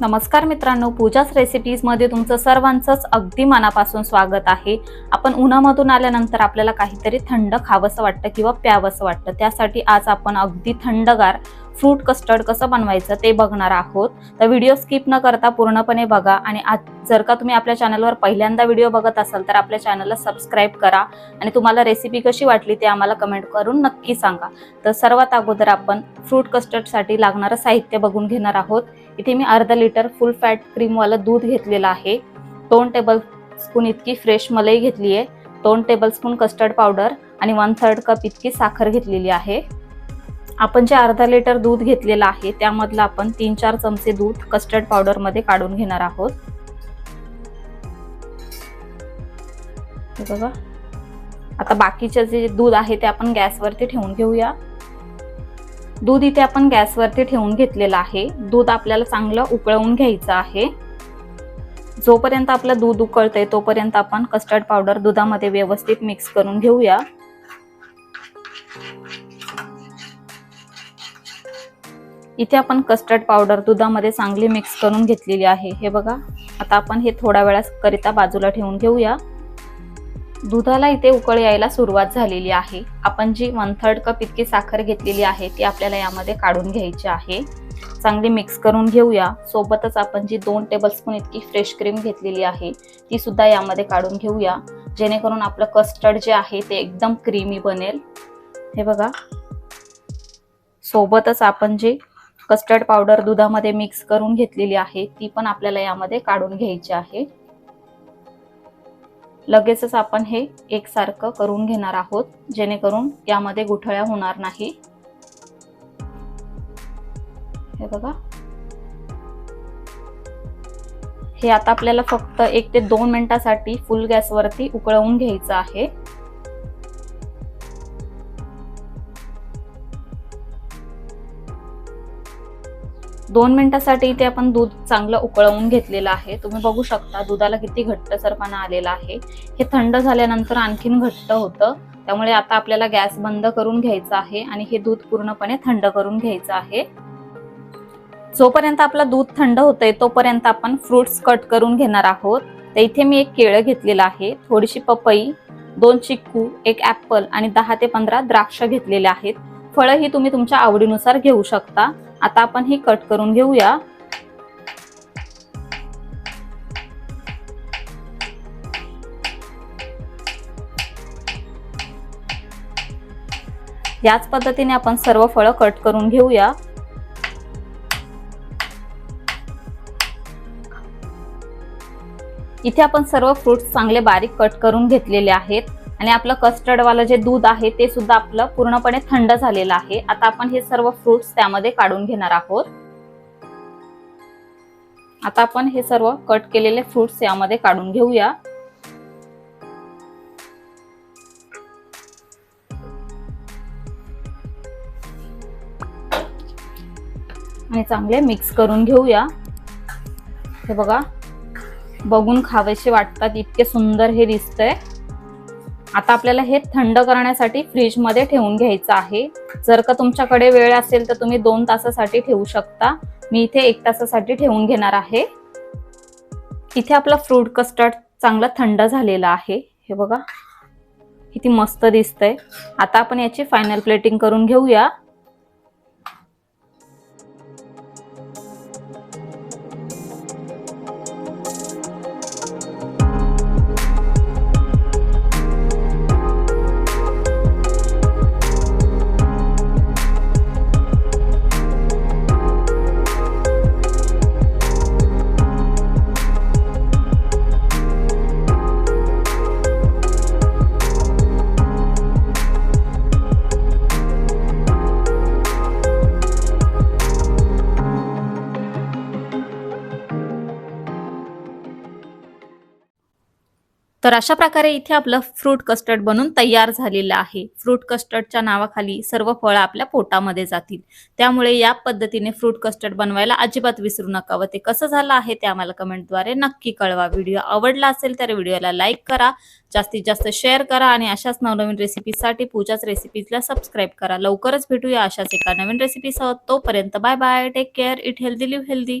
नमस्कार मित्रांनो पूजाच रेसिपीजमध्ये तुमचं सर्वांचंच अगदी मनापासून स्वागत आहे. आपण उन्हामधून आल्यानंतर आपल्याला काहीतरी थंड खावंसं वाटतं किंवा प्यावंसं वाटतं. त्यासाठी आज आपण अगदी थंडगार फ्रूट कस्टर्ड कसं बनवायचं ते बघणार आहोत. तर व्हिडिओ स्किप न करता पूर्णपणे बघा आणि आज जर का तुम्ही आपल्या चॅनलवर पहिल्यांदा व्हिडिओ बघत असाल तर आपल्या चॅनलला सबस्क्राईब करा आणि तुम्हाला रेसिपी कशी वाटली ते आम्हाला कमेंट करून नक्की सांगा. तर सर्वात अगोदर आपण फ्रूट कस्टर्डसाठी लागणारं साहित्य बघून घेणार आहोत. इथे मी अर्धा लिटर फुल फॅट क्रीमवालं दूध घेतलेलं आहे. दोन टेबल स्पून इतकी फ्रेश मलाई घेतली आहे. दोन टेबल स्पून कस्टर्ड पावडर आणि वन थर्ड कप इतकी साखर घेतलेली आहे. आपण जे अर्धा लिटर दूध घेतलेलं आहे त्यामधलं आपण तीन चार चमचे दूध कस्टर्ड पावडरमध्ये काढून घेणार आहोत. बघा. आता बाकीचे जे दूध आहे ते आपण गॅसवरती ठेवून घेऊया. दूध इथे आपण गॅसवरती ठेवून घेतलेलं आहे. दूध आपल्याला चांगलं उकळवून घ्यायचं आहे. जोपर्यंत आपलं दूध उकळतंय तोपर्यंत आपण कस्टर्ड पावडर दुधामध्ये व्यवस्थित मिक्स करून घेऊया. इथे आपण कस्टर्ड पावडर दुधामध्ये चांगली मिक्स करून घेतलेली आहे. हे बघा आता आपण हे थोड्या वेळाकरिता बाजूला ठेवून घेऊया. दुधाला इथे उकळ यायला सुरुवात झालेली आहे. आपण जी वन थर्ड कप इतकी साखर घेतलेली आहे ती आपल्याला यामध्ये काढून घ्यायची आहे. चांगली मिक्स करून घेऊया. सोबतच आपण जी दोन टेबलस्पून इतकी फ्रेश क्रीम घेतलेली आहे ती सुद्धा यामध्ये काढून घेऊया. जेणेकरून आपलं कस्टर्ड जे आहे ते एकदम क्रीमी बनेल. हे बघा. सोबतच आपण जे कस्टर्ड पावडर दुधामध्ये मिक्स करून घेतलेली आहे ती पण आपल्याला यामध्ये काढून घ्यायची आहे. लगेचच आपण हे एकसारखं करून घेणार आहोत जेणेकरून यामध्ये गुठळ्या होणार नाही. हे बघा. हे आता आपल्याला फक्त एक ते दोन मिनिटासाठी फुल गॅसवरती उकळवून घ्यायचं आहे. दोन मिनिटासाठी इथे आपण दूध चांगलं उकळवून घेतलेलं आहे. तुम्ही बघू शकता दुधाला किती घट्टसरपणा आलेला आहे. हे थंड झाल्यानंतर आणखीन घट्ट होतं. त्यामुळे आता आपल्याला गॅस बंद करून घ्यायचा आहे आणि हे दूध पूर्णपणे थंड करून घ्यायचं आहे. जोपर्यंत आपलं दूध थंड होतंय तोपर्यंत आपण फ्रुट्स कट करून घेणार आहोत. तर इथे मी एक केळं घेतलेलं आहे. थोडीशी पपई दोन चिक्कू एक ऍपल आणि दहा ते पंधरा द्राक्ष घेतलेले आहेत. फळं ही तुम्ही तुमच्या आवडीनुसार घेऊ शकता. आता आपण ही कट करून घेऊया. याच पद्धतीने आपण सर्व फळं कट करून घेऊया. इथे आपण सर्व फ्रुट्स चांगले बारीक कट करून घेतलेले आहेत. आणि आपलं कस्टर्डवालं जे दूध आहे ते सुद्धा आपलं पूर्णपणे थंड झालेलं आहे. आता आपण हे सर्व फ्रुट्स त्यामध्ये काढून घेणार आहोत. आता आपण हे सर्व कट केलेले फ्रुट्स यामध्ये काढून घेऊया. आणि चांगले मिक्स करून घेऊया. हे बघा बघून खावेसे वाटतात इतके सुंदर हे दिसतंय. आता आपल्याला हे थंड करण्यासाठी फ्रीजमध्ये ठेवून घ्यायचं आहे. जर का तुमच्याकडे वेळ असेल तर तुम्ही दोन तासासाठी ठेवू शकता. मी इथे एक तासासाठी ठेवून घेणार आहे. इथे आपला फ्रूट कस्टर्ड चांगला थंड झालेला आहे. हे बघा. किती मस्त दिसतंय. आता आपण याची फायनल प्लेटिंग करून घेऊया. तर अशा प्रकारे इथे आपलं फ्रूट कस्टर्ड बनून तयार झालेलं आहे. फ्रूट कस्टर्डच्या नावाखाली सर्व फळं आपल्या पोटामध्ये जातील. त्यामुळे या पद्धतीने फ्रूट कस्टर्ड बनवायला अजिबात विसरू नका व ते कसं झालं आहे ते आम्हाला कमेंटद्वारे नक्की कळवा. व्हिडिओ आवडला असेल तर व्हिडिओला लाईक करा जास्तीत जास्त शेअर करा आणि अशाच नवनवीन रेसिपीसाठी पूजाच रेसिपीजला सबस्क्राईब करा. लवकरच भेटूया अशाच एका नवीन रेसिपीसह. तोपर्यंत bye bye take care eat healthy live healthy